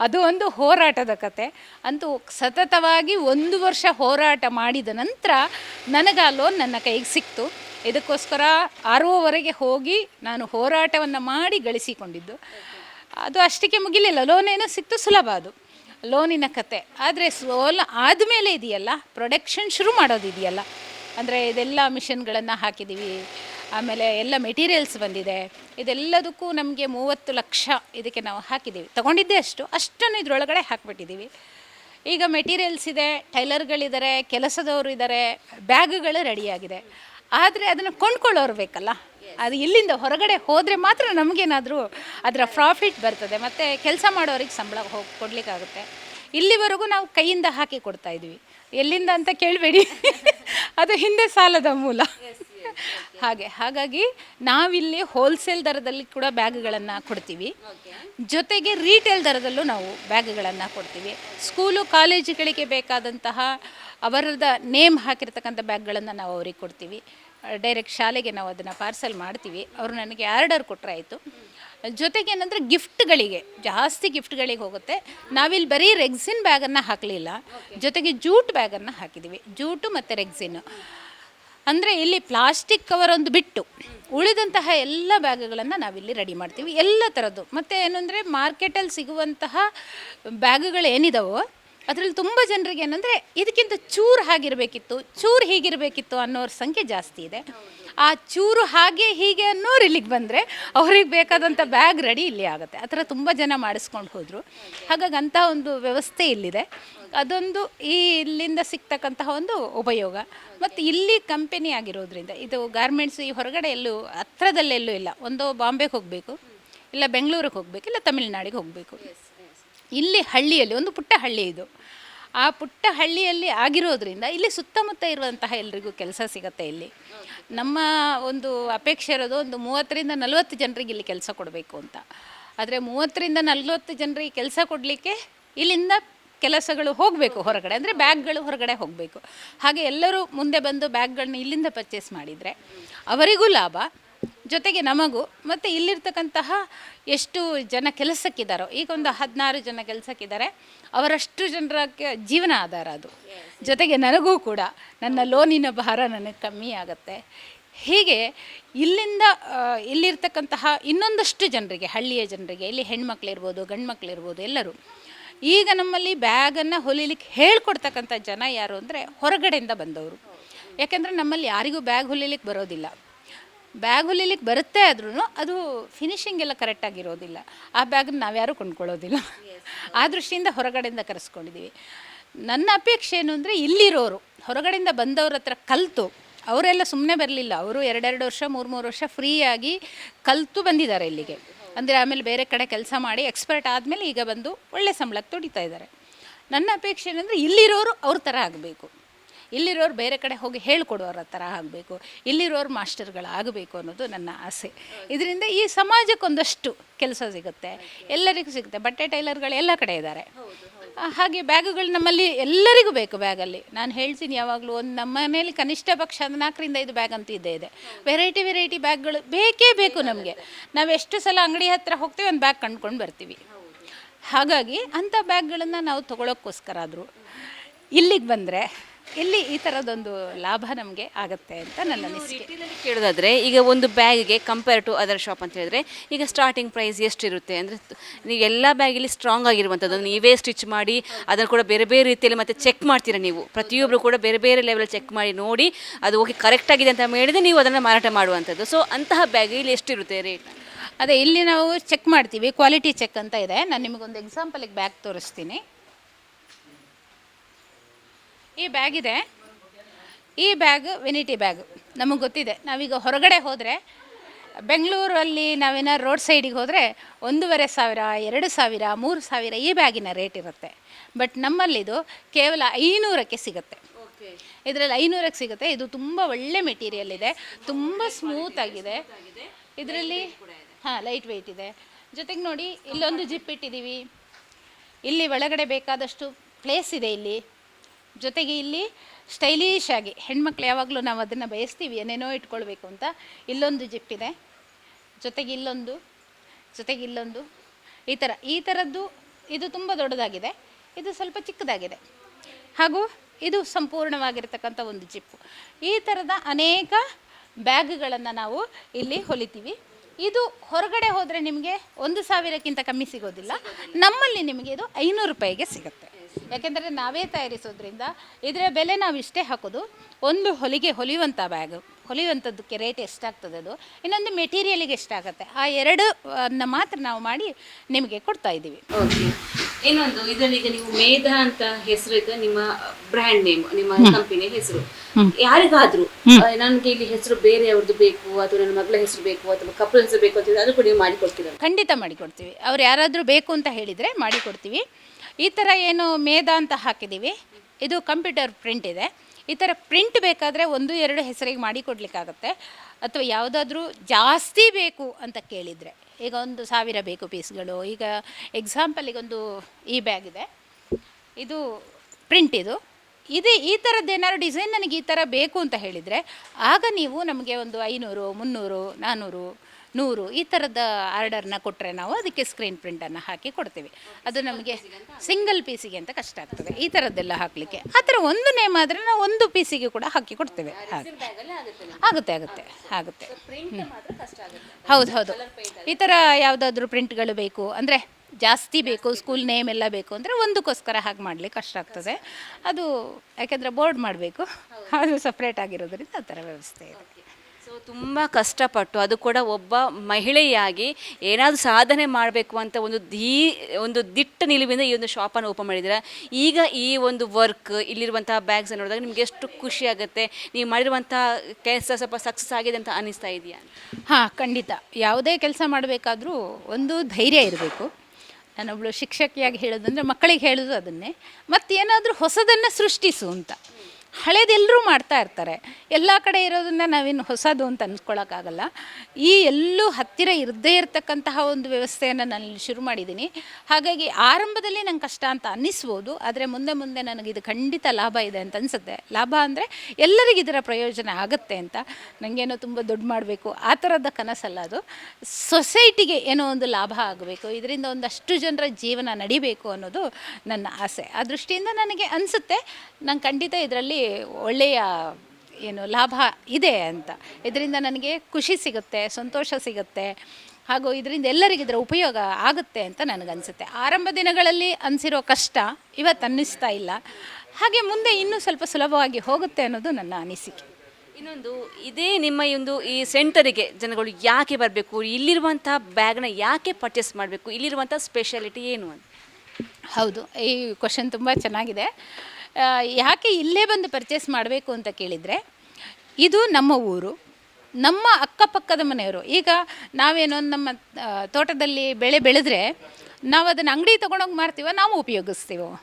ಅದು ಒಂದು ಹೋರಾಟದ ಕತೆ. ಅಂತೂ ಸತತವಾಗಿ ಒಂದು ವರ್ಷ ಹೋರಾಟ ಮಾಡಿದ ನಂತರ ನನಗೆ ಆ ಲೋನ್ ನನ್ನ ಕೈಗೆ ಸಿಕ್ತು. ಇದಕ್ಕೋಸ್ಕರ ಆರ್ ಒವರೆಗೆ ಹೋಗಿ ನಾನು ಹೋರಾಟವನ್ನು ಮಾಡಿ ಗಳಿಸಿಕೊಂಡಿದ್ದು. ಅದು ಅಷ್ಟಕ್ಕೆ ಮುಗಿಲಿಲ್ಲ. ಏನೋ ಸಿಕ್ತು, ಸುಲಭ ಅದು. ಲೋನಿನ ಕತೆ. ಆದರೆ ಸೋಲ ಆದಮೇಲೆ ಇದೆಯಲ್ಲ? ಪ್ರೊಡಕ್ಷನ್ ಶುರು ಮಾಡೋದಿದೆಯಲ್ಲ? ಅಂದರೆ ಇದೆಲ್ಲ ಮಿಷನ್ಗಳನ್ನು ಹಾಕಿದ್ದೀವಿ. ಆಮೇಲೆ ಎಲ್ಲ ಮೆಟೀರಿಯಲ್ಸ್ ಬಂದಿದೆ. ಇದೆಲ್ಲದಕ್ಕೂ ನಮಗೆ ಮೂವತ್ತು ಲಕ್ಷ ಇದಕ್ಕೆ ನಾವು ಹಾಕಿದ್ದೀವಿ. ತಗೊಂಡಿದ್ದೆ ಅಷ್ಟು, ಅಷ್ಟನ್ನು ಇದರೊಳಗಡೆ ಹಾಕಿಬಿಟ್ಟಿದ್ದೀವಿ. ಈಗ ಮೆಟೀರಿಯಲ್ಸ್ ಇದೆ, ಟೈಲರ್ಗಳಿದ್ದಾರೆ, ಕೆಲಸದವರು ಇದ್ದಾರೆ, ಬ್ಯಾಗ್ಗಳು ರೆಡಿಯಾಗಿದೆ. ಆದರೆ ಅದನ್ನು ಕೊಂಡ್ಕೊಳ್ಳೋರು ಬೇಕಲ್ಲ? ಅದು ಇಲ್ಲಿಂದ ಹೊರಗಡೆ ಹೋದರೆ ಮಾತ್ರ ನಮಗೇನಾದರೂ ಅದರ ಪ್ರಾಫಿಟ್ ಬರ್ತದೆ. ಮತ್ತು ಕೆಲಸ ಮಾಡೋರಿಗೆ ಸಂಬಳ ಹೋಗಿ ಕೊಡಲಿಕ್ಕಾಗುತ್ತೆ. ಇಲ್ಲಿವರೆಗೂ ನಾವು ಕೈಯಿಂದ ಹಾಕಿ ಕೊಡ್ತಾ ಇದ್ವಿ ಎಲ್ಲಿಂದ ಅಂತ ಕೇಳಬೇಡಿ. (laughs) ಅದು ಹಿಂದೆ ಸಾಲದ ಮೂಲ. (laughs) ಹಾಗೆ ಹಾಗಾಗಿ ನಾವಿಲ್ಲಿ ಹೋಲ್ಸೇಲ್ ದರದಲ್ಲಿ ಕೂಡ ಬ್ಯಾಗ್ಗಳನ್ನು ಕೊಡ್ತೀವಿ. ಜೊತೆಗೆ ರೀಟೇಲ್ ದರದಲ್ಲೂ ನಾವು ಬ್ಯಾಗ್ಗಳನ್ನು ಕೊಡ್ತೀವಿ. ಸ್ಕೂಲು ಕಾಲೇಜುಗಳಿಗೆ ಬೇಕಾದಂತಹ ಅವರದ ನೇಮ್ ಹಾಕಿರ್ತಕ್ಕಂಥ ಬ್ಯಾಗ್ಗಳನ್ನು ನಾವು ಅವ್ರಿಗೆ ಕೊಡ್ತೀವಿ. ಡೈರೆಕ್ಟ್ ಶಾಲೆಗೆ ನಾವು ಅದನ್ನು ಪಾರ್ಸಲ್ ಮಾಡ್ತೀವಿ. ಅವರು ನನಗೆ ಆರ್ಡರ್ ಕೊಟ್ಟರೆ ಆಯಿತು. ಜೊತೆಗೆ ಏನಂದರೆ ಗಿಫ್ಟ್ಗಳಿಗೆ ಜಾಸ್ತಿ ಗಿಫ್ಟ್ಗಳಿಗೆ ಹೋಗುತ್ತೆ. ನಾವಿಲ್ಲಿ ಬರೀ ರೆಗ್ಸಿನ್ ಬ್ಯಾಗನ್ನು ಹಾಕಲಿಲ್ಲ. ಜೊತೆಗೆ ಜೂಟ್ ಬ್ಯಾಗನ್ನು ಹಾಕಿದ್ದೀವಿ ಜೂಟು ಮತ್ತು ರೆಗ್ಸಿನ್ ಅಂದರೆ ಇಲ್ಲಿ ಪ್ಲಾಸ್ಟಿಕ್ ಕವರ್ ಒಂದು ಬಿಟ್ಟು ಉಳಿದಂತಹ ಎಲ್ಲ ಬ್ಯಾಗ್ಗಳನ್ನು ನಾವಿಲ್ಲಿ ರೆಡಿ ಮಾಡ್ತೀವಿ. ಎಲ್ಲ ಥರದ್ದು ಮತ್ತು ಅಂದರೆ ಮಾರ್ಕೆಟಲ್ಲಿ ಸಿಗುವಂತಹ ಬ್ಯಾಗ್ಗಳು ಏನಿದಾವೋ ಅದರಲ್ಲಿ ತುಂಬ ಜನರಿಗೆ ಏನಂದರೆ ಇದಕ್ಕಿಂತ ಚೂರು ಹಾಗಿರಬೇಕಿತ್ತು ಚೂರು ಹೀಗಿರಬೇಕಿತ್ತು ಅನ್ನೋರ ಸಂಖ್ಯೆ ಜಾಸ್ತಿ ಇದೆ. ಆ ಚೂರು ಹಾಗೆ ಹೀಗೆ ಅನ್ನೋರು ಇಲ್ಲಿಗೆ ಬಂದರೆ ಅವ್ರಿಗೆ ಬೇಕಾದಂಥ ಬ್ಯಾಗ್ ರೆಡಿ ಇಲ್ಲಿ ಆಗುತ್ತೆ. ಆ ಥರ ತುಂಬ ಜನ ಮಾಡಿಸ್ಕೊಂಡು ಹೋದರು. ಹಾಗಾಗಿ ಅಂತಹ ಒಂದು ವ್ಯವಸ್ಥೆ ಇಲ್ಲಿದೆ. ಅದೊಂದು ಈ ಇಲ್ಲಿಂದ ಸಿಗ್ತಕ್ಕಂತಹ ಒಂದು ಉಪಯೋಗ. ಮತ್ತು ಇಲ್ಲಿ ಕಂಪೆನಿ ಆಗಿರೋದ್ರಿಂದ ಇದು ಗಾರ್ಮೆಂಟ್ಸ್ ಈ ಹೊರಗಡೆ ಎಲ್ಲೂ ಹತ್ರದಲ್ಲೆಲ್ಲೂ ಇಲ್ಲ. ಒಂದು ಬಾಂಬೆಗೆ ಹೋಗಬೇಕು ಇಲ್ಲ ಬೆಂಗಳೂರಿಗೆ ಹೋಗಬೇಕು ಇಲ್ಲ ತಮಿಳ್ನಾಡಿಗೆ ಹೋಗಬೇಕು. ಇಲ್ಲಿ ಹಳ್ಳಿಯಲ್ಲಿ ಒಂದು ಪುಟ್ಟ ಹಳ್ಳಿ ಇದು. ಆ ಪುಟ್ಟ ಹಳ್ಳಿಯಲ್ಲಿ ಆಗಿರೋದ್ರಿಂದ ಇಲ್ಲಿ ಸುತ್ತಮುತ್ತ ಇರುವಂತಹ ಎಲ್ರಿಗೂ ಕೆಲಸ ಸಿಗುತ್ತೆ ಇಲ್ಲಿ. ನಮ್ಮ ಒಂದು ಅಪೇಕ್ಷೆ ಇರೋದು ಒಂದು ಮೂವತ್ತರಿಂದ ನಲವತ್ತು ಜನರಿಗೆ ಇಲ್ಲಿ ಕೆಲಸ ಕೊಡಬೇಕು ಅಂತ. ಆದರೆ ಮೂವತ್ತರಿಂದ ನಲವತ್ತು ಜನರಿಗೆ ಕೆಲಸ ಕೊಡಲಿಕ್ಕೆ ಇಲ್ಲಿಂದ ಕೆಲಸಗಳು ಹೋಗಬೇಕು ಹೊರಗಡೆ, ಅಂದರೆ ಬ್ಯಾಗ್ಗಳು ಹೊರಗಡೆ ಹೋಗಬೇಕು. ಹಾಗೆ ಎಲ್ಲರೂ ಮುಂದೆ ಬಂದು ಬ್ಯಾಗ್ಗಳನ್ನ ಇಲ್ಲಿಂದ ಪರ್ಚೇಸ್ ಮಾಡಿದರೆ ಅವರಿಗೂ ಲಾಭ ಜೊತೆಗೆ ನಮಗೂ ಮತ್ತು ಇಲ್ಲಿರ್ತಕ್ಕಂತಹ ಎಷ್ಟು ಜನ ಕೆಲಸಕ್ಕಿದ್ದಾರೋ, ಈಗ ಒಂದು ಹದಿನಾರು ಜನ ಕೆಲಸಕ್ಕಿದ್ದಾರೆ, ಅವರಷ್ಟು ಜನರ ಜೀವನ ಆಧಾರ ಅದು. ಜೊತೆಗೆ ನನಗೂ ಕೂಡ ನನ್ನ ಲೋನಿನ ಭಾರ ನನಗೆ ಕಮ್ಮಿ ಆಗುತ್ತೆ. ಹೀಗೆ ಇಲ್ಲಿಂದ ಇಲ್ಲಿರ್ತಕ್ಕಂತಹ ಇನ್ನೊಂದಷ್ಟು ಜನರಿಗೆ, ಹಳ್ಳಿಯ ಜನರಿಗೆ, ಇಲ್ಲಿ ಹೆಣ್ಮಕ್ಳಿರ್ಬೋದು ಗಂಡು ಮಕ್ಳಿರ್ಬೋದು ಎಲ್ಲರೂ, ಈಗ ನಮ್ಮಲ್ಲಿ ಬ್ಯಾಗನ್ನು ಹೊಲಿಲಿಕ್ಕೆ ಹೇಳ್ಕೊಡ್ತಕ್ಕಂಥ ಜನ ಯಾರು ಅಂದರೆ ಹೊರಗಡೆಯಿಂದ ಬಂದವರು. ಯಾಕೆಂದರೆ ನಮ್ಮಲ್ಲಿ ಯಾರಿಗೂ ಬ್ಯಾಗ್ ಹೊಲಿಲಿಕ್ಕೆ ಬರೋದಿಲ್ಲ. ಬ್ಯಾಗ್ ಹೊಲಿಲಿಕ್ಕೆ ಬರುತ್ತೆ ಆದ್ರೂ ಅದು ಫಿನಿಶಿಂಗ್ ಎಲ್ಲ ಕರೆಕ್ಟಾಗಿರೋದಿಲ್ಲ ಆ ಬ್ಯಾಗನ್ನ ನಾವ್ಯಾರೂ ಕೊಂಡ್ಕೊಳ್ಳೋದಿಲ್ಲ. ಆ ದೃಷ್ಟಿಯಿಂದ ಹೊರಗಡೆಯಿಂದ ಕರೆಸ್ಕೊಂಡಿದ್ದೀವಿ ನನ್ನ ಅಪೇಕ್ಷೆ ಏನು ಅಂದರೆ ಇಲ್ಲಿರೋರು, ಹೊರಗಡೆಯಿಂದ ಬಂದವ್ರ ಹತ್ರ ಕಲಿತು, ಅವರೆಲ್ಲ ಸುಮ್ಮನೆ ಬರಲಿಲ್ಲ. ಅವರು ಎರಡೆರಡು ವರ್ಷ, ಮೂರು ಮೂರು ವರ್ಷ ಫ್ರೀಯಾಗಿ ಕಲಿತು ಬಂದಿದ್ದಾರೆ ಇಲ್ಲಿಗೆ. ಅಂದರೆ ಆಮೇಲೆ ಬೇರೆ ಕಡೆ ಕೆಲಸ ಮಾಡಿ ಎಕ್ಸ್ಪರ್ಟ್ ಆದಮೇಲೆ ಈಗ ಬಂದು ಒಳ್ಳೆ ಸಂಬಳಕ್ಕೆ ತೊಡಿತಾ ಇದ್ದಾರೆ. ನನ್ನ ಅಪೇಕ್ಷೆ ಏನಂದರೆ ಇಲ್ಲಿರೋರು ಅವ್ರ ಥರ ಆಗಬೇಕು. ಇಲ್ಲಿರೋರು ಬೇರೆ ಕಡೆ ಹೋಗಿ ಹೇಳ್ಕೊಡೋರ ಥರ ಆಗಬೇಕು. ಇಲ್ಲಿರೋರು ಮಾಸ್ಟರ್ಗಳಾಗಬೇಕು ಅನ್ನೋದು ನನ್ನ ಆಸೆ. ಇದರಿಂದ ಈ ಸಮಾಜಕ್ಕೊಂದಷ್ಟು ಕೆಲಸ ಸಿಗುತ್ತೆ. ಎಲ್ಲರಿಗೂ ಸಿಗುತ್ತೆ. ಬಟ್ಟೆ ಟೈಲರ್ಗಳು ಎಲ್ಲ ಕಡೆ ಇದ್ದಾರೆ. ಹಾಗೆ ಬ್ಯಾಗುಗಳು ನಮ್ಮಲ್ಲಿ ಎಲ್ಲರಿಗೂ ಬೇಕು ಬ್ಯಾಗಲ್ಲಿ. ನಾನು ಹೇಳ್ತೀನಿ ಯಾವಾಗಲೂ ಒಂದು ನಮ್ಮ ಮನೇಲಿ ಕನಿಷ್ಠ ಪಕ್ಷ ನಾಲ್ಕರಿಂದ ಐದು ಬ್ಯಾಗ್ ಅಂತ ಇದ್ದೇ ಇದೆ. ವೆರೈಟಿ ವೆರೈಟಿ ಬ್ಯಾಗ್ಗಳು ಬೇಕೇ ಬೇಕು ನಮಗೆ. ನಾವು ಎಷ್ಟು ಸಲ ಅಂಗಡಿ ಹತ್ತಿರ ಹೋಗ್ತೀವಿ ಒಂದು ಬ್ಯಾಗ್ ಕಂಡ್ಕೊಂಡು ಬರ್ತೀವಿ. ಹಾಗಾಗಿ ಅಂಥ ಬ್ಯಾಗ್ಗಳನ್ನು ನಾವು ತೊಗೊಳೋಕ್ಕೋಸ್ಕರ ಆದರೂ ಇಲ್ಲಿಗೆ ಬಂದರೆ ಇಲ್ಲಿ ಈ ಥರದೊಂದು ಲಾಭ ನಮಗೆ ಆಗುತ್ತೆ ಅಂತ ನನ್ನ ಅನಿಸಿಕೆ. ಕೇಳೋದಾದರೆ ಈಗ ಒಂದು ಬ್ಯಾಗಿಗೆ ಕಂಪೇರ್ ಟು ಅದರ್ ಶಾಪ್ ಅಂತ ಹೇಳಿದ್ರೆ ಈಗ ಸ್ಟಾರ್ಟಿಂಗ್ ಪ್ರೈಸ್ ಎಷ್ಟಿರುತ್ತೆ? ಅಂದರೆ ನೀವು ಎಲ್ಲ ಬ್ಯಾಗಲ್ಲಿ ಸ್ಟ್ರಾಂಗ್ ಆಗಿರುವಂಥದ್ದು ನೀವೇ ಸ್ಟಿಚ್ ಮಾಡಿ ಅದನ್ನು ಕೂಡ ಬೇರೆ ಬೇರೆ ರೀತಿಯಲ್ಲಿ ಮತ್ತೆ ಚೆಕ್ ಮಾಡ್ತೀರಾ ನೀವು? ಪ್ರತಿಯೊಬ್ಬರು ಕೂಡ ಬೇರೆ ಬೇರೆ ಲೆವೆಲ್ ಚೆಕ್ ಮಾಡಿ ನೋಡಿ ಅದು ಓಕೆ ಕರೆಕ್ಟ್ ಆಗಿದೆ ಅಂತ ಹೇಳಿದ್ರೆ ನೀವು ಅದನ್ನು ಮಾರಾಟ ಮಾಡುವಂಥದ್ದು. ಸೊ ಅಂತಹ ಬ್ಯಾಗ್ ಇಲ್ಲಿ ಎಷ್ಟಿರುತ್ತೆ ರೇಟ್ ಅದೇ ಇಲ್ಲಿ ನಾವು ಚೆಕ್ ಮಾಡ್ತೀವಿ ಕ್ವಾಲಿಟಿ ಚೆಕ್ ಅಂತ ಇದೆ. ನಾನು ನಿಮಗೊಂದು ಎಕ್ಸಾಂಪಲಿಗೆ ಬ್ಯಾಗ್ ತೋರಿಸ್ತೀನಿ. ಈ ಬ್ಯಾಗ್ ಇದೆ. ಈ ಬ್ಯಾಗ್ ವೆನಿಟಿ ಬ್ಯಾಗ್ ನಮಗೆ ಗೊತ್ತಿದೆ. ನಾವೀಗ ಹೊರಗಡೆ ಹೋದರೆ ಬೆಂಗಳೂರಲ್ಲಿ ನಾವೇನಾದ್ರು ರೋಡ್ ಸೈಡಿಗೆ ಹೋದರೆ ಒಂದೂವರೆ ಸಾವಿರ ಎರಡು ಸಾವಿರ ಮೂರು ಸಾವಿರ ಈ ಬ್ಯಾಗಿನ ರೇಟ್ ಇರುತ್ತೆ. ಬಟ್ ನಮ್ಮಲ್ಲಿದು ಕೇವಲ ಐನೂರಕ್ಕೆ ಸಿಗುತ್ತೆ. ಇದರಲ್ಲಿ ಐನೂರಕ್ಕೆ ಸಿಗುತ್ತೆ. ಇದು ತುಂಬ ಒಳ್ಳೆ ಮೆಟೀರಿಯಲ್ ಇದೆ. ತುಂಬ ಸ್ಮೂತ್ ಆಗಿದೆ. ಇದರಲ್ಲಿ ಹಾಂ ಲೈಟ್ ವೆಯ್ಟ್ ಇದೆ. ಜೊತೆಗೆ ನೋಡಿ ಇಲ್ಲೊಂದು ಜಿಪ್ ಇಟ್ಟಿದ್ದೀವಿ ಇಲ್ಲಿ ಒಳಗಡೆ ಬೇಕಾದಷ್ಟು ಪ್ಲೇಸ್ ಇದೆ ಇಲ್ಲಿ. ಜೊತೆಗೆ ಇಲ್ಲಿ ಸ್ಟೈಲಿಶ್ ಆಗಿ, ಹೆಣ್ಮಕ್ಳು ಯಾವಾಗಲೂ ನಾವು ಅದನ್ನು ಬಯಸ್ತೀವಿ, ಏನೇನೋ ಇಟ್ಕೊಳ್ಬೇಕು ಅಂತ. ಇಲ್ಲೊಂದು ಜಿಪ್ ಇದೆ, ಜೊತೆಗೆ ಇಲ್ಲೊಂದು ಜೊತೆಗೆ ಇಲ್ಲೊಂದು. ಈ ಥರ ಈ ಥರದ್ದು ಇದು ತುಂಬ ದೊಡ್ಡದಾಗಿದೆ, ಇದು ಸ್ವಲ್ಪ ಚಿಕ್ಕದಾಗಿದೆ. ಹಾಗೂ ಇದು ಸಂಪೂರ್ಣವಾಗಿರ್ತಕ್ಕಂಥ ಒಂದು ಜಿಪ್ಪು ಈ ಥರದ ಅನೇಕ ಬ್ಯಾಗ್ಗಳನ್ನು ನಾವು ಇಲ್ಲಿ ಹೊಲಿತೀವಿ. ಇದು ಹೊರಗಡೆ ಹೋದರೆ ನಿಮಗೆ ಒಂದು ಸಾವಿರಕ್ಕಿಂತ ಕಮ್ಮಿ ಸಿಗೋದಿಲ್ಲ. ನಮ್ಮಲ್ಲಿ ನಿಮಗೆ ಇದು ಐನೂರು ರೂಪಾಯಿಗೆ ಸಿಗುತ್ತೆ. ಯಾಕೆಂದರೆ ನಾವೇ ತಯಾರಿಸೋದ್ರಿಂದ ಇದರ ಬೆಲೆ ನಾವು ಇಷ್ಟೇ ಹಾಕೋದು. ಒಂದು ಹೊಲಿಗೆ ಹೊಲಿಯುವಂಥ ಬ್ಯಾಗ್ ಹೊಲಿಯುವಂಥದ್ದಕ್ಕೆ ರೇಟ್ ಎಷ್ಟಾಗ್ತದೆ ಅದು? ಇನ್ನೊಂದು ಮೆಟೀರಿಯಲಿಗೆ ಎಷ್ಟಾಗುತ್ತೆ? ಆ ಎರಡು ಅನ್ನ ಮಾತ್ರ ನಾವು ಮಾಡಿ ನಿಮಗೆ ಕೊಡ್ತಾ ಇದ್ದೀವಿ. ಓಕೆ ಇನ್ನೊಂದು ಇದರಲ್ಲಿ ಈಗ ನೀವು ಮೇಧಾ ಅಂತ ಹೆಸರು ಇದೆ ನಿಮ್ಮ ಬ್ರ್ಯಾಂಡ್ ನೇಮ್ ನಿಮ್ಮ ಕಂಪನಿ ಹೆಸರು. ಯಾರಿಗಾದ್ರೂ ನನಗೆ ಇಲ್ಲಿ ಹೆಸರು ಬೇರೆ ಅವ್ರದ್ದು ಬೇಕು ಅಥವಾ ನನ್ನ ಮಗಳ ಹೆಸರು ಬೇಕು ಅಥವಾ ಕಪಲ್ ಹೆಸರು ಬೇಕು ಅಂತ ಅದು ಕೂಡ ನೀವು ಮಾಡಿಕೊಡ್ತೀರ ಖಂಡಿತ ಮಾಡಿಕೊಡ್ತೀವಿ. ಅವ್ರು ಯಾರಾದರೂ ಬೇಕು ಅಂತ ಹೇಳಿದರೆ ಮಾಡಿಕೊಡ್ತೀವಿ. ಈ ಥರ ಏನು ಮೇಧ ಅಂತ ಹಾಕಿದ್ದೀವಿ ಇದು ಕಂಪ್ಯೂಟರ್ ಪ್ರಿಂಟ್ ಇದೆ. ಈ ಥರ ಪ್ರಿಂಟ್ ಬೇಕಾದರೆ ಒಂದು, ಎರಡು ಹೆಸರಿಗೆ ಮಾಡಿ ಕೊಡಲಿಕ್ಕಾಗತ್ತೆ. ಅಥವಾ ಯಾವುದಾದ್ರೂ ಜಾಸ್ತಿ ಬೇಕು ಅಂತ ಕೇಳಿದರೆ. ಈಗ ಒಂದು ಸಾವಿರ ಬೇಕು ಪೀಸ್ಗಳು. ಈಗ ಎಕ್ಸಾಂಪಲಿಗೊಂದು ಈ ಬ್ಯಾಗ್ ಇದೆ. ಇದು ಪ್ರಿಂಟ್ ಇದು. ಇದು ಈ ಥರದ್ದು ಏನಾದ್ರು ಡಿಸೈನ್ ನನಗೆ ಈ ಥರ ಬೇಕು ಅಂತ ಹೇಳಿದರೆ, ಆಗ ನೀವು ನಮಗೆ ಒಂದು ಐನೂರು, ಮುನ್ನೂರು ನಾನ್ನೂರು ನೂರು ಈ ಥರದ ಆರ್ಡರ್ನ ಕೊಟ್ಟರೆ ನಾವು ಅದಕ್ಕೆ ಸ್ಕ್ರೀನ್ ಪ್ರಿಂಟನ್ನು ಹಾಕಿ ಕೊಡ್ತೀವಿ. ಅದು ನಮಗೆ ಸಿಂಗಲ್ ಪೀಸಿಗೆ ಅಂತ ಕಷ್ಟ ಆಗ್ತದೆ. ಈ ಥರದ್ದೆಲ್ಲ ಹಾಕಲಿಕ್ಕೆ. ಆ ಥರ ಒಂದು ನೇಮ್ ಆದರೆ ನಾವು ಒಂದು ಪೀಸಿಗೆ ಕೂಡ ಹಾಕಿ ಕೊಡ್ತೇವೆ. ಹಾಗೆ. ಆಗುತ್ತೆ ಆಗುತ್ತೆ ಆಗುತ್ತೆ. ಹೌದು ಹೌದು. ಈ ಥರ ಯಾವುದಾದ್ರೂ ಪ್ರಿಂಟ್ಗಳು ಬೇಕು ಅಂದರೆ ಜಾಸ್ತಿ ಬೇಕು ಸ್ಕೂಲ್ ನೇಮ್ ಎಲ್ಲ ಬೇಕು ಅಂದರೆ ಒಂದಕ್ಕೋಸ್ಕರ ಹಾಗೆ ಮಾಡಲಿಕ್ಕೆ ಕಷ್ಟ ಆಗ್ತದೆ. ಅದು ಯಾಕೆಂದರೆ ಬೋರ್ಡ್ ಮಾಡಬೇಕು. ಅದು ಸಪ್ರೇಟ್ ಆಗಿರೋದ್ರಿಂದ ಆ ಥರ ವ್ಯವಸ್ಥೆ ಇದೆ. ಸೊ ತುಂಬ ಕಷ್ಟಪಟ್ಟು ಅದು ಕೂಡ ಒಬ್ಬ ಮಹಿಳೆಯಾಗಿ ಏನಾದರೂ ಸಾಧನೆ ಮಾಡಬೇಕು ಅಂತ ಒಂದು ಧೀ, ಒಂದು ದಿಟ್ಟ ನಿಲುವಿಂದ ಈ ಒಂದು ಶಾಪನ್ನು ಓಪನ್ ಮಾಡಿದ್ದೀರಾ? ಈಗ ಈ ಒಂದು ವರ್ಕ್ ಇಲ್ಲಿರುವಂತಹ ಬ್ಯಾಗ್ಸ್ ನೋಡಿದಾಗ ನಿಮ್ಗೆ ಎಷ್ಟು ಖುಷಿ ಆಗುತ್ತೆ? ನೀವು ಮಾಡಿರುವಂಥ ಕೆಲಸ ಸ್ವಲ್ಪ ಸಕ್ಸಸ್ ಆಗಿದೆ ಅಂತ ಅನಿಸ್ತಾ ಇದೆಯಾ? ಹಾಂ, ಖಂಡಿತ. ಯಾವುದೇ ಕೆಲಸ ಮಾಡಬೇಕಾದ್ರೂ ಒಂದು ಧೈರ್ಯ ಇರಬೇಕು. ನಾನೊಬ್ಳು ಶಿಕ್ಷಕಿಯಾಗಿ ಹೇಳೋದಂದರೆ ಮಕ್ಕಳಿಗೆ ಹೇಳೋದು ಅದನ್ನೇ. ಮತ್ತೇನಾದರೂ ಹೊಸದನ್ನು ಸೃಷ್ಟಿಸು ಅಂತ. ಹಳೇದೆಲ್ಲರೂ ಮಾಡ್ತಾ ಇರ್ತಾರೆ. ಎಲ್ಲ ಕಡೆ ಇರೋದನ್ನ ನಾವೇನು ಹೊಸದು ಅಂತ ಅನ್ಸ್ಕೊಳ್ಳೋಕ್ಕಾಗಲ್ಲ ಈ ಎಲ್ಲೂ ಹತ್ತಿರ ಇರದೇ ಇರತಕ್ಕಂತಹ ಒಂದು ವ್ಯವಸ್ಥೆಯನ್ನು ನಾನು ಶುರು ಮಾಡಿದ್ದೀನಿ. ಹಾಗಾಗಿ ಆರಂಭದಲ್ಲಿ ನಂಗೆ ಕಷ್ಟ ಅಂತ ಅನ್ನಿಸ್ಬೋದು. ಆದರೆ ಮುಂದೆ ಮುಂದೆ ನನಗೆ ಇದು ಖಂಡಿತ ಲಾಭ ಇದೆ ಅಂತ ಅನಿಸುತ್ತೆ. ಲಾಭ ಅಂದರೆ ಎಲ್ಲರಿಗೂ ಇದರ ಪ್ರಯೋಜನ ಆಗುತ್ತೆ ಅಂತ. ನನಗೇನೋ ತುಂಬ ದುಡ್ಡು ಮಾಡಬೇಕು. ಆ ಥರದ ಕನಸಲ್ಲ ಅದು. ಸೊಸೈಟಿಗೆ ಏನೋ ಒಂದು ಲಾಭ ಆಗಬೇಕು. ಇದರಿಂದ ಒಂದಷ್ಟು ಜನರ ಜೀವನ ನಡಿಬೇಕು ಅನ್ನೋದು ನನ್ನ ಆಸೆ. ಆ ದೃಷ್ಟಿಯಿಂದ ನನಗೆ ಅನಿಸುತ್ತೆ. ನಂಗೆ ಖಂಡಿತ ಇದರಲ್ಲಿ ಒಳ್ಳೆಯ ಏನು ಲಾಭ ಇದೆ ಅಂತ. ಇದರಿಂದ ನನಗೆ ಖುಷಿ ಸಿಗುತ್ತೆ ಸಂತೋಷ ಸಿಗುತ್ತೆ. ಹಾಗೂ ಇದರಿಂದ ಎಲ್ಲರಿಗೂ ಇದರ ಉಪಯೋಗ ಆಗುತ್ತೆ ಅಂತ ನನಗನ್ಸುತ್ತೆ. ಆರಂಭ ದಿನಗಳಲ್ಲಿ ಅನಿಸಿರೋ ಕಷ್ಟ ಇವತ್ತು ಅನ್ನಿಸ್ತಾ ಇಲ್ಲ. ಹಾಗೆ ಮುಂದೆ ಇನ್ನೂ ಸ್ವಲ್ಪ ಸುಲಭವಾಗಿ ಹೋಗುತ್ತೆ ಅನ್ನೋದು ನನ್ನ ಅನಿಸಿಕೆ. ಇನ್ನೊಂದು ಇದೇ ನಿಮ್ಮ ಈ ಒಂದು ಈ ಸೆಂಟರಿಗೆ ಜನಗಳು ಯಾಕೆ ಬರಬೇಕು? ಇಲ್ಲಿರುವಂಥ ಬ್ಯಾಗ್ನ ಯಾಕೆ ಪರ್ಚೇಸ್ ಮಾಡಬೇಕು? ಇಲ್ಲಿರುವಂಥ ಸ್ಪೆಷಾಲಿಟಿ ಏನು ಅಂತ? ಹೌದು ಈ ಕ್ವಶನ್ ತುಂಬ ಚೆನ್ನಾಗಿದೆ. ಯಾಕೆ ಇಲ್ಲೇ ಬಂದು ಪರ್ಚೇಸ್ ಮಾಡಬೇಕು ಅಂತ ಕೇಳಿದರೆ, ಇದು ನಮ್ಮ ಊರು, ನಮ್ಮ ಅಕ್ಕಪಕ್ಕದ ಮನೆಯವರು. ಈಗ ನಾವೇನೋ ನಮ್ಮ ತೋಟದಲ್ಲಿ ಬೆಳೆ ಬೆಳೆದ್ರೆ ನಾವು ಅದನ್ನು ಅಂಗಡಿ ತೊಗೊಂಡೋಗಿ ಮಾರ್ತೀವೋ, ನಾವು ಉಪಯೋಗಿಸ್ತೀವೋ?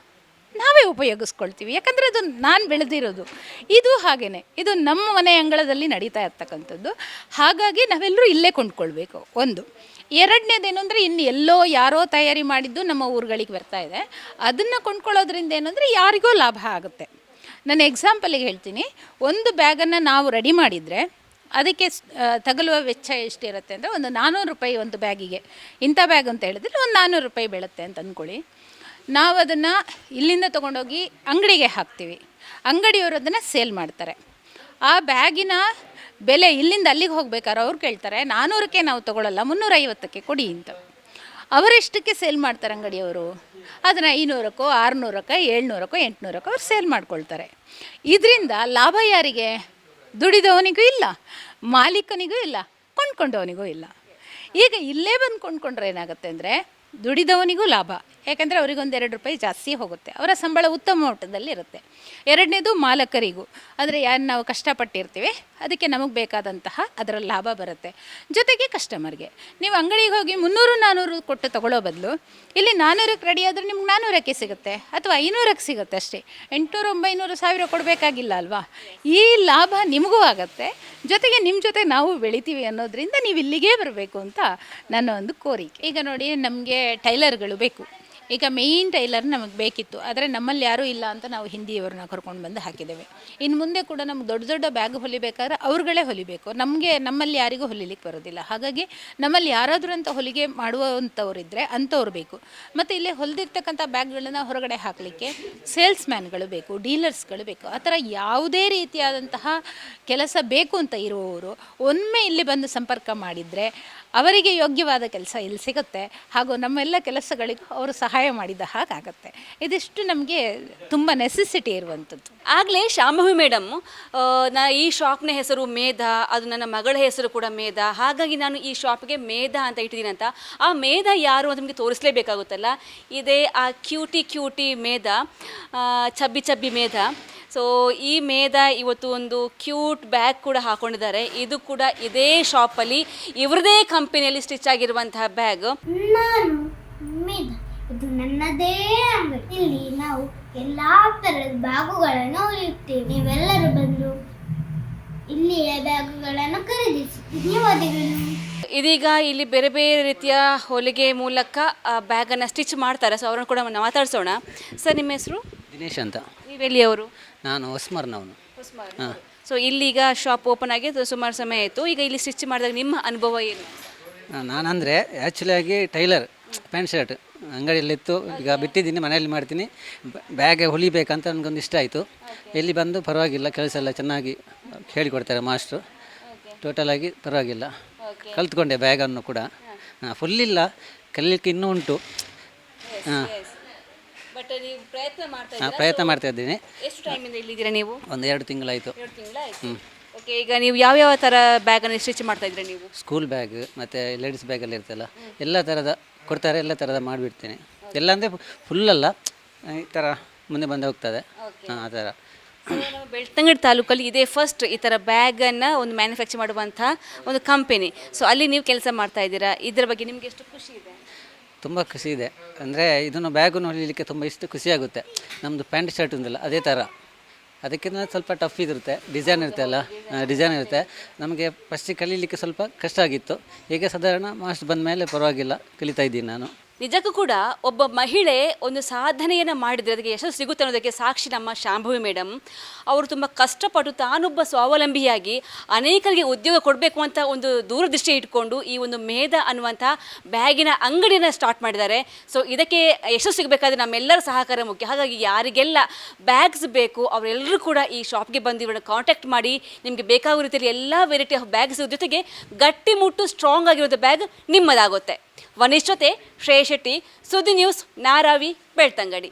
ನಾವೇ ಉಪಯೋಗಿಸ್ಕೊಳ್ತೀವಿ. ಯಾಕಂದರೆ ಅದು ನಾನು ಬೆಳೆದಿರೋದು. ಇದು ಹಾಗೇ ಇದು ನಮ್ಮ ಮನೆ ಅಂಗಳದಲ್ಲಿ ನಡೀತಾ ಇರ್ತಕ್ಕಂಥದ್ದು. ಹಾಗಾಗಿ ನಾವೆಲ್ಲರೂ ಇಲ್ಲೇ ಕೊಂಡ್ಕೊಳ್ಬೇಕು. ಒಂದು. ಎರಡನೇದೇನು ಅಂದರೆ ಇನ್ನು ಎಲ್ಲೋ ಯಾರೋ ತಯಾರಿ ಮಾಡಿದ್ದು ನಮ್ಮ ಊರುಗಳಿಗೆ ಬರ್ತಾ ಇದೆ. ಅದನ್ನು ಕೊಂಡ್ಕೊಳ್ಳೋದ್ರಿಂದ ಏನಂದರೆ ಯಾರಿಗೋ ಲಾಭ ಆಗುತ್ತೆ. ನಾನು ಎಕ್ಸಾಂಪಲಿಗೆ ಹೇಳ್ತೀನಿ. ಒಂದು ಬ್ಯಾಗನ್ನು ನಾವು ರೆಡಿ ಮಾಡಿದರೆ ಅದಕ್ಕೆ ತಗಲುವ ವೆಚ್ಚ ಎಷ್ಟಿರುತ್ತೆ ಅಂದರೆ ಒಂದು ನಾನ್ನೂರು ರೂಪಾಯಿ ಒಂದು ಬ್ಯಾಗಿಗೆ ಇಂಥ ಬ್ಯಾಗ್ ಅಂತ ಹೇಳಿದ್ರೆ ಒಂದು ನಾನ್ನೂರು ರೂಪಾಯಿ ಬೀಳುತ್ತೆ ಅಂತ ಅಂದ್ಕೊಳ್ಳಿ ನಾವು ಅದನ್ನು ಇಲ್ಲಿಂದ ತೊಗೊಂಡೋಗಿ ಅಂಗಡಿಗೆ ಹಾಕ್ತೀವಿ. ಅಂಗಡಿಯವರು ಅದನ್ನು ಸೇಲ್ ಮಾಡ್ತಾರೆ. ಆ ಬ್ಯಾಗಿನ ಬೆಲೆ ಇಲ್ಲಿಂದ ಅಲ್ಲಿಗೆ ಹೋಗ್ಬೇಕಾದ್ರೆ ಅವ್ರು ಕೇಳ್ತಾರೆ ನಾನ್ನೂರಕ್ಕೆ ನಾವು ತೊಗೊಳ್ಳಲ್ಲ ಮುನ್ನೂರೈವತ್ತಕ್ಕೆ ಕೊಡಿ ಅಂತ. ಅವರೆಷ್ಟಕ್ಕೆ ಸೇಲ್ ಮಾಡ್ತಾರೆ ಅಂಗಡಿಯವರು ಅದನ್ನ ಐನೂರಕ್ಕೋ, ಆರುನೂರಕ್ಕೋ, ಏಳ್ನೂರಕ್ಕೋ, ಎಂಟುನೂರಕ್ಕೋ ಅವ್ರು ಸೇಲ್ ಮಾಡ್ಕೊಳ್ತಾರೆ. ಇದರಿಂದ ಲಾಭ ಯಾರಿಗೆ? ದುಡಿದವನಿಗೂ ಇಲ್ಲ, ಮಾಲೀಕನಿಗೂ ಇಲ್ಲ, ಕೊಂಡ್ಕೊಂಡವನಿಗೂ ಇಲ್ಲ. ಈಗ ಇಲ್ಲೇ ಬಂದು ಕೊಂಡ್ಕೊಂಡ್ರೆ ಏನಾಗುತ್ತೆ ಅಂದರೆ ದುಡಿದವನಿಗೂ ಲಾಭ. ಯಾಕಂದರೆ ಅವರಿಗೊಂದು ಎರಡು ರೂಪಾಯಿ ಜಾಸ್ತಿ ಹೋಗುತ್ತೆ. ಅವರ ಸಂಬಳ ಉತ್ತಮ ಮಟ್ಟದಲ್ಲಿ ಇರುತ್ತೆ. ಎರಡನೇದು ಮಾಲಕರಿಗೂ. ಅಂದರೆ ಯಾರು ನಾವು ಕಷ್ಟಪಟ್ಟಿರ್ತೀವಿ, ಅದಕ್ಕೆ ನಮಗೆ ಬೇಕಾದಂತಹ ಅದರ ಲಾಭ ಬರುತ್ತೆ. ಜೊತೆಗೆ ಕಸ್ಟಮರ್ಗೆ ನೀವು ಅಂಗಡಿಗೆ ಹೋಗಿ ಮುನ್ನೂರು ನಾನ್ನೂರು ಕೊಟ್ಟು ತಗೊಳ್ಳೋ ಬದಲು, ಇಲ್ಲಿ ನಾನ್ನೂರಕ್ಕೆ ರೆಡಿ ಆದರೆ ನಿಮ್ಗೆ ನಾನ್ನೂರಕ್ಕೆ ಸಿಗುತ್ತೆ, ಅಥವಾ ಐನೂರಕ್ಕೆ ಸಿಗುತ್ತೆ ಅಷ್ಟೇ. ಎಂಟುನೂರು, ಒಂಬೈನೂರು ಸಾವಿರ ಕೊಡಬೇಕಾಗಿಲ್ಲ ಅಲ್ವಾ? ಈ ಲಾಭ ನಿಮಗೂ ಆಗುತ್ತೆ. ಜೊತೆಗೆ ನಿಮ್ಮ ಜೊತೆ ನಾವು ಬೆಳಿತೀವಿ ಅನ್ನೋದ್ರಿಂದ ನೀವು ಇಲ್ಲಿಗೇ ಬರಬೇಕು ಅಂತ ನನ್ನ ಒಂದು ಕೋರಿಕೆ. ಈಗ ನೋಡಿ, ನಮಗೆ ಟೈಲರ್ಗಳು ಬೇಕು. ಈಗ ಮೇಯ್ನ್ ಟೈಲರ್ ನಮಗೆ ಬೇಕಿತ್ತು. ಆದರೆ ನಮ್ಮಲ್ಲಿ ಯಾರೂ ಇಲ್ಲ ಅಂತ ನಾವು ಹಿಂದಿಯವ್ರನ್ನ ಕರ್ಕೊಂಡು ಬಂದು ಹಾಕಿದ್ದೇವೆ. ಇನ್ನು ಮುಂದೆ ಕೂಡ ನಮ್ಗೆ ದೊಡ್ಡ ದೊಡ್ಡ ಬ್ಯಾಗ್ ಹೊಲಿಬೇಕಾದ್ರೆ ಅವ್ರುಗಳೇ ಹೊಲಿಬೇಕು. ನಮಗೆ, ನಮ್ಮಲ್ಲಿ ಯಾರಿಗೂ ಹೊಲಿಲಿಕ್ಕೆ ಬರೋದಿಲ್ಲ. ಹಾಗಾಗಿ ನಮ್ಮಲ್ಲಿ ಯಾರಾದರೂ ಅಂತ ಹೊಲಿಗೆ ಮಾಡುವಂಥವ್ರಿದ್ದರೆ ಅಂಥವ್ರು ಬೇಕು. ಮತ್ತು ಇಲ್ಲಿ ಹೊಲಿದಿರ್ತಕ್ಕಂಥ ಬ್ಯಾಗ್ಗಳನ್ನು ಹೊರಗಡೆ ಹಾಕಲಿಕ್ಕೆ ಸೇಲ್ಸ್ ಮ್ಯಾನ್ಗಳು ಬೇಕು, ಡೀಲರ್ಸ್ಗಳು ಬೇಕು. ಆ ಥರ ಯಾವುದೇ ರೀತಿಯಾದಂತಹ ಕೆಲಸ ಬೇಕು ಅಂತ ಇರುವವರು ಒಮ್ಮೆ ಇಲ್ಲಿ ಬಂದು ಸಂಪರ್ಕ ಮಾಡಿದರೆ ಅವರಿಗೆ ಯೋಗ್ಯವಾದ ಕೆಲಸ ಇಲ್ಲಿ ಸಿಗುತ್ತೆ. ಹಾಗೂ ನಮ್ಮೆಲ್ಲ ಕೆಲಸಗಳಿಗೂ ಅವರು ಸಹಾಯ ಮಾಡಿದ ಹಾಗಾಗತ್ತೆ. ಇದಿಷ್ಟು ನಮಗೆ ತುಂಬ ನೆಸೆಸಿಟಿ ಇರುವಂಥದ್ದು. ಆಗಲೇ ಶಾಂಭವಿ ಮೇಡಮ್ ನಾ ಈ ಶಾಪ್ನ ಹೆಸರು ಮೇಧ, ಅದು ನನ್ನ ಮಗಳ ಹೆಸರು ಕೂಡ ಮೇಧ. ಹಾಗಾಗಿ ನಾನು ಈ ಶಾಪ್ಗೆ ಮೇಧ ಅಂತ ಇಟ್ಟಿದ್ದೀನಿ ಅಂತ. ಆ ಮೇಧ ಯಾರು ಅಂತ ನಿಮಗೆ ತೋರಿಸಲೇಬೇಕಾಗುತ್ತಲ್ಲ? ಇದೇ ಆ cutie cutie Medha chubby chubby Medha. So ಈ ಮೇದ ಇವತ್ತು ಒಂದು ಕ್ಯೂಟ್ ಬ್ಯಾಗ್ ಕೂಡ ಹಾಕೊಂಡಿದ್ದಾರೆ. ಇದು ಕೂಡ ಇದೇ ಶಾಪಲ್ಲಿ ಇವ್ರದೇ ಕಂಪನಿಯಲ್ಲಿ ಸ್ಟಿಚ್ ಆಗಿರುವಂತಹ ಬ್ಯಾಗ್ ನಾನು ಮೇಧ ಇದು ನನ್ನದೇ ಅಂಗಡಿ. ಇಲ್ಲಿ ನಾವು ಎಲ್ಲಾ ತರದ ಬ್ಯಾಗುಗಳನ್ನು ಹೊಲಿಯುತ್ತೇವೆ ನೀವೆಲ್ಲರೂ ಬಂದು ಇಲ್ಲಿಯ ಬ್ಯಾಗುಗಳನ್ನು ಖರೀದಿಸಿ. ಧನ್ಯವಾದಗಳು. ಇದೀಗ ಇಲ್ಲಿ ಬೇರೆ ಬೇರೆ ರೀತಿಯ ಹೊಲಿಗೆ ಮೂಲಕ ಆ ಬ್ಯಾಗನ್ನು ಸ್ಟಿಚ್ ಮಾಡ್ತಾರೆ. ಸೊ ಅವ್ರನ್ನ ಕೂಡ ನಾವು ಮಾತಾಡ್ಸೋಣ. ಸರ್ ನಿಮ್ಮ ಹೆಸರು? ದಿನೇಶ್ ಅಂತ. ನೀವೆಲ್ಲಿಯವರು ನಾನು ಹೊಸ್ಮರ್ನವನು. ಹಾಂ. ಸೊ ಇಲ್ಲಿಗ ಶಾಪ್ ಓಪನ್ ಆಗಿ ಸುಮಾರು ಸಮಯ ಆಯಿತು. ಈಗ ಇಲ್ಲಿ ಸ್ಟಿಚ್ ಮಾಡಿದಾಗ ನಿಮ್ಮ ಅನುಭವ ಏನು? ನಾನಂದರೆ ಆ್ಯಕ್ಚುಲಿಯಾಗಿ ಟೈಲರ್ ಪ್ಯಾಂಟ್ ಶರ್ಟ್ ಅಂಗಡಿಯಲ್ಲಿತ್ತು. ಈಗ ಬಿಟ್ಟಿದ್ದೀನಿ ಮನೆಯಲ್ಲಿ ಮಾಡ್ತೀನಿ. ಬ್ಯಾಗ್ ಹೊಲಿಬೇಕಂತ ನನಗೊಂದು ಇಷ್ಟ ಆಯಿತು. ಇಲ್ಲಿ ಬಂದು ಪರವಾಗಿಲ್ಲ ಕೆಲಸ ಎಲ್ಲ ಚೆನ್ನಾಗಿ ಹೇಳಿಕೊಡ್ತಾರೆ ಮಾಸ್ಟ್ರು. ಟೋಟಲಾಗಿ ಪರವಾಗಿಲ್ಲ. ಕಲ್ತ್ಕೊಂಡೆ ಬ್ಯಾಗನ್ನು ಕೂಡ. ಹಾಂ. ಫುಲ್ ಇಲ್ಲ. ಕಲೀಲಿಕ್ಕೆ ಇನ್ನೂ ಉಂಟು. ಹಾಂ. ಬಟ್ ನೀವು ಪ್ರಯತ್ನ ಮಾಡ್ತಾ ಹಾಂ ಪ್ರಯತ್ನ ಮಾಡ್ತಾ ಇದ್ದೀನಿ. ಎಷ್ಟು ಟೈಮಿಂದ ಇಲ್ಲಿದ್ದೀರಾ ನೀವು? ಒಂದು ಎರಡು ತಿಂಗಳಾಯಿತು. ಎರಡು ತಿಂಗಳಾಯ್ತು? ಓಕೆ ಈಗ ನೀವು ಯಾವ್ಯಾವ ಥರ ಬ್ಯಾಗನ್ನು ಸ್ಟಿಚ್ ಮಾಡ್ತಾ ಇದ್ದೀರಾ ನೀವು? ಸ್ಕೂಲ್ ಬ್ಯಾಗ್ ಮತ್ತು ಲೇಡೀಸ್ ಬ್ಯಾಗಲ್ಲಿ ಇರ್ತಲ್ಲ ಎಲ್ಲ ಥರದ ಕೊಡ್ತಾರೆ ಎಲ್ಲ ಥರದ ಮಾಡಿಬಿಡ್ತೇನೆ. ಎಲ್ಲ ಅಂದರೆ ಫುಲ್ಲಲ್ಲ ಈ ಥರ ಮುಂದೆ ಬಂದು ಹೋಗ್ತದೆ. ಹಾಂ ಆ ಥರ ಬೆಳ್ತಂಗಡಿ ತಾಲೂಕಲ್ಲಿ ಇದೇ ಫಸ್ಟ್ ಈ ಥರ ಬ್ಯಾಗನ್ನು ಒಂದು ಮ್ಯಾನುಫ್ಯಾಕ್ಚರ್ ಮಾಡುವಂಥ ಒಂದು ಕಂಪನಿ ಸೊ ಅಲ್ಲಿ ನೀವು ಕೆಲಸ ಮಾಡ್ತಾ ಇದ್ದೀರಾ? ಇದರ ಬಗ್ಗೆ ನಿಮಗೆ ಎಷ್ಟು ಖುಷಿ ಇದೆ? ತುಂಬ ಖುಷಿ ಇದೆ. ಅಂದರೆ ಇದನ್ನು ಬ್ಯಾಗನ್ನು ಹೊಲಿಲಿಕ್ಕೆ ತುಂಬ ಇಷ್ಟು ಖುಷಿಯಾಗುತ್ತೆ ನಮ್ಮದು ಪ್ಯಾಂಟ್ ಶರ್ಟ್ ಒಂದಲ್ಲ ಅದೇ ಥರ ಅದಕ್ಕಿಂತ ಸ್ವಲ್ಪ ಟಫ್ ಇದಿರುತ್ತೆ. ಡಿಸೈನ್ ಇರುತ್ತೆ ಅಲ್ಲ? ಡಿಸೈನ್ ಇರುತ್ತೆ. ನಮಗೆ ಫಸ್ಟಿಗೆ ಕಲೀಲಿಕ್ಕೆ ಸ್ವಲ್ಪ ಕಷ್ಟ ಆಗಿತ್ತು. ಈಗ ಸಾಧಾರಣ ಮಾಸ್ಟ್ ಬಂದ ಮೇಲೆ ಪರವಾಗಿಲ್ಲ. ಕಲಿತಾ ಇದ್ದೀನಿ ನಾನು. ನಿಜಕ್ಕೂ ಕೂಡ ಒಬ್ಬ ಮಹಿಳೆ ಒಂದು ಸಾಧನೆಯನ್ನು ಮಾಡಿದರೆ ಅದಕ್ಕೆ ಯಶಸ್ಸು ಸಿಗುತ್ತೆ ಅನ್ನೋದಕ್ಕೆ ಸಾಕ್ಷಿ ನಮ್ಮ ಶಾಂಭವಿ ಮೇಡಮ್ ಅವರು ತುಂಬ ಕಷ್ಟಪಟ್ಟು ತಾನೊಬ್ಬ ಸ್ವಾವಲಂಬಿಯಾಗಿ ಅನೇಕರಿಗೆ ಉದ್ಯೋಗ ಕೊಡಬೇಕು ಅಂತ ಒಂದು ದೂರದೃಷ್ಟಿ ಇಟ್ಕೊಂಡು ಈ ಒಂದು ಮೇಧ ಅನ್ನುವಂಥ ಬ್ಯಾಗಿನ ಅಂಗಡಿಯನ್ನು ಸ್ಟಾರ್ಟ್ ಮಾಡಿದ್ದಾರೆ. ಸೊ ಇದಕ್ಕೆ ಯಶಸ್ಸು ಸಿಗಬೇಕಾದ್ರೆ ನಮ್ಮೆಲ್ಲರ ಸಹಕಾರ ಮುಖ್ಯ. ಹಾಗಾಗಿ ಯಾರಿಗೆಲ್ಲ ಬ್ಯಾಗ್ಸ್ ಬೇಕು, ಅವರೆಲ್ಲರೂ ಕೂಡ ಈ ಶಾಪ್ಗೆ ಬಂದು ಇವರನ್ನು ಕಾಂಟ್ಯಾಕ್ಟ್ ಮಾಡಿ, ನಿಮಗೆ ಬೇಕಾಗುವ ರೀತಿಯಲ್ಲಿ ಎಲ್ಲ ವೆರೈಟಿ ಆಫ್ ಬ್ಯಾಗ್ಸ್ ಜೊತೆಗೆ ಗಟ್ಟಿಮುಟ್ಟು ಸ್ಟ್ರಾಂಗ್ ಆಗಿರೋದು ಬ್ಯಾಗ್ ನಿಮ್ಮದಾಗುತ್ತೆ. ವನಿಷ್ ಜೊತೆ ಶ್ರೇಯ್ ಸುದ್ದಿ ನ್ಯೂಸ್ ನಾರಾವಿ ಬೆಳ್ತಂಗಡಿ.